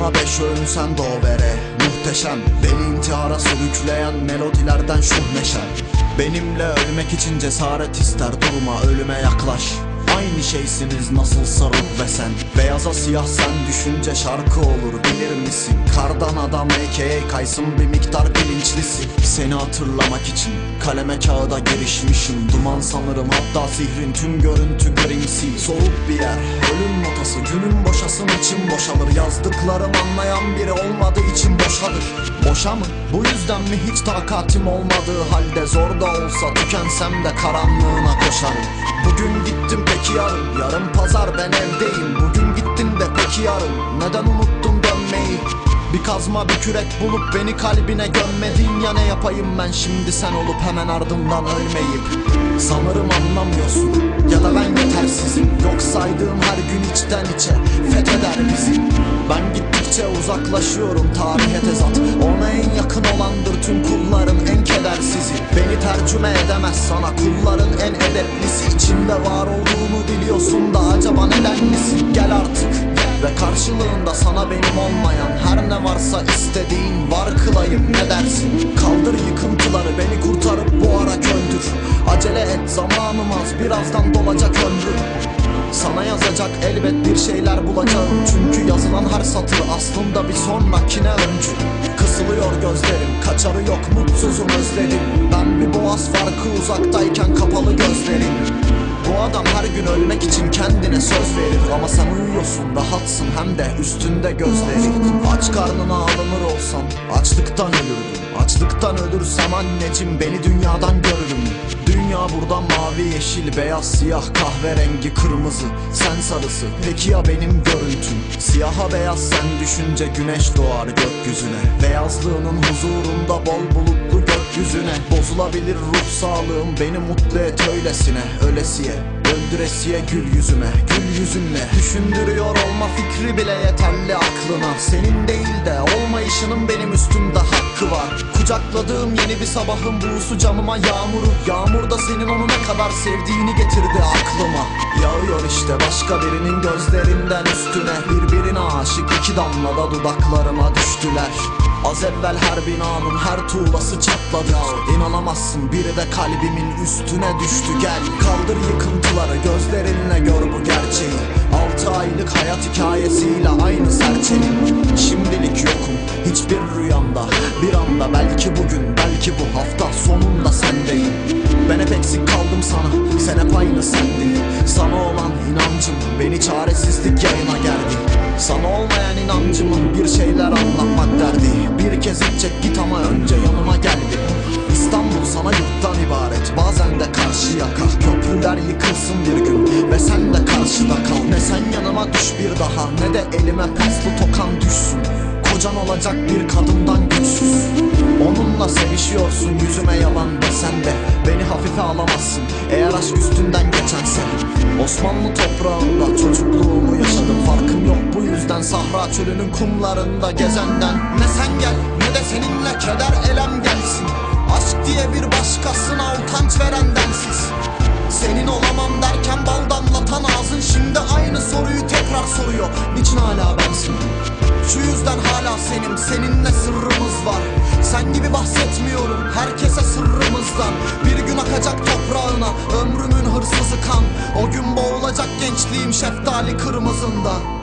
Bana beş öğün sen doğ vere. Muhteşem Beni intihara sürükleyen melodilerden şu neşem Benimle ölmek için cesaret ister durma ölüme yaklaş. Aynı şeysiniz nasılsa ruh ve sen. Beyaza siyah sen düşünce şarkı olur bilir misin? Kardan adam a.k.a. kaysın bir miktar bilinçlisin. Seni hatırlamak için kaleme kağıda girişmişim. Duman sanırım hatta sihrin tüm görüntü grimsi. Soğuk bir yer ölüm günün boşasın için boşalır. Yazdıklarım anlayan biri olmadığı için boşadır. Boşa mı? Bu yüzden mi hiç takatim olmadığı halde Zor da olsa tükensem de karanlığına koşarım. Bugün gittim peki yarın Yarın pazar ben evdeyim. Bugün gittin de peki yarın Neden unuttun dönmeyi? Bir kazma bir kürek bulup beni kalbine gömmedin ya ne yapayım ben? Şimdi sen olup hemen ardından ölmeyip Sanırım anlamıyorsun ya da ben yetersizim saydığım her gün içten içe fetheder bizi. Ben gittikçe uzaklaşıyorum tarihe tezat. Ona en yakın olandır tüm kulların en kedersizi. Beni tercüme edemez sana kulların en edeplisi. İçimde var olduğunu biliyorsun da acaba neden misin? Gel artık ve karşılığında sana benim olmayan her ne varsa istediğin var kılayım ne dersin? Kaldır yıkıntıları beni kurtarıp bu ara köndür Acele et zamanım az birazdan dolacak ömrüm sana yazacak elbet bir şeyler bulacağım. Çünkü yazılan her satır aslında bir sonrakine öncü. Kısılıyor gözlerim kaçarı yok mutsuzum özledim. Ben bir boğaz farkı uzaktayken kapalı gözlerim. Bu adam her gün ölmek için kendine söz verir. Ama sen uyuyorsun rahatsın hem de üstünde gözleri Aç karnına alınır olsam açlıktan ölürdüm. Açlıktan ölürsem anneciğim beni dünyadan görürüm Dünya burada mavi yeşil beyaz siyah kahverengi kırmızı. Sen sarısı. Peki ya benim görüntüm? Siyaha beyaz sen düşünce güneş doğar gökyüzüne. Beyazlığının huzurunda bol bulutlu gökyüzüne Bozulabilir ruh sağlığım beni mutlu et öylesine. Ölesiye Öldüresiye gül yüzüme. Gül yüzünle Düşündürüyor olma fikri bile yeterli aklına. Senin değil de olmayışının benim üstümde hakkı var. Kucakladığım yeni bir sabahın buğusu camıma yağmuru. Yağmur da senin onu ne kadar sevdiğini getirdi aklıma. Yağıyor işte başka birinin gözlerinden üstüne. Birbirine aşık iki damla da dudaklarıma düştüler Az evvel her binanın her tuğlası çatladı. İnanamazsın biri de kalbimin üstüne düştü. Gel kaldır yıkıntıları gözlerinle gör bu gerçeği. Altı aylık hayat hikayesiyle aynı serçenin. Şimdilik yokum hiçbir rüyamda. Bir anda belki bugün belki bu hafta sonunda sendeyim. Ben hep eksik kaldım sana sen hep aynı sendin. Sana olan inancım beni çaresizlik yayına gerdi Sana olmayan inancımın bir şeyler derdi Kez içecek git ama önce yanıma geldi İstanbul sana yurttan ibaret. Bazen de karşı yaka Köprüler yıkılsın bir gün Ve sen de karşıda kal. Ne sen yanıma düş bir daha Ne de elime paslı tokan düşsün. Kocan olacak bir kadından güçsüz. Onunla sevişiyorsun yüzüme yalan desen de Beni hafife alamazsın. Eğer aşk üstünden geçense Osmanlı toprağında çocukluğumu yaşadım bu yüzden Sahra çölünün kumlarında gezenden. Ne sen gel ne de seninle keder elem gelsin. Aşk diye bir başkasına utanç veren densiz. Senin olamam derken bal damlatan ağzın Şimdi aynı soruyu tekrar soruyor. Niçin hala bensin? Şu yüzden hala senim, seninle sırrımız var. Sen gibi bahsetmiyorum herkese sırrımızdan. Bir gün akacak toprağına ömrümün hırsızı kan. O gün boğulacak gençliğim şeftali kırmızında